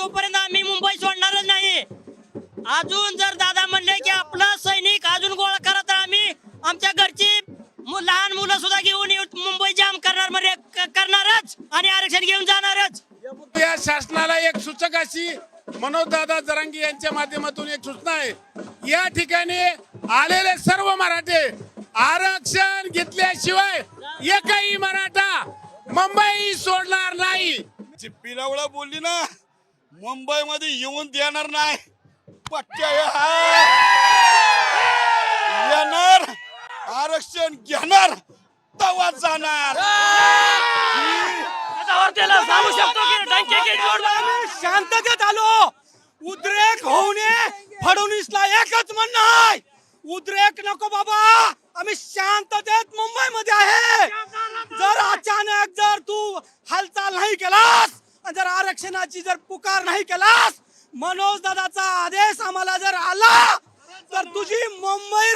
तोपर्यंत आम्ही मुंबई सोडणारच नाही. अजून जर दादा म्हणले की आपला सैनिक अजून गोळा करा तर आम्ही आमच्या घरची लहान मुलं सुद्धा घेऊन मुंबई जाम करणार म्हणजे करणारच आणि आरक्षण घेऊन जाणारच. या शासनाला एक सूचक अशी मनोज दादा जरांगी यांच्या माध्यमातून एक सूचना आहे. या ठिकाणी आलेले सर्व मराठे आरक्षण घेतल्याशिवाय एकही मराठा मुंबई सोडणार नाही. चिप्पी लावळा बोलली ना. मुंबई मध्ये येऊन देणार नाही. पट्ट्या येणार आरक्षण घेणार तवा जाणार. सांगू शकतो की डंके शांततेत आलो उद्रेक होऊ नये फडणवीसला एकच म्हणणं आहे. उद्रेक नको बाबा. आम्ही शांततेत मुंबई मध्ये आहे. जर अचानक जर तू हालचाल नाही केलास जर आरक्षणाची जर पुकार नाही केलास मनोज दादाचा आदेश आम्हाला जर आला तर तुझी मुंबई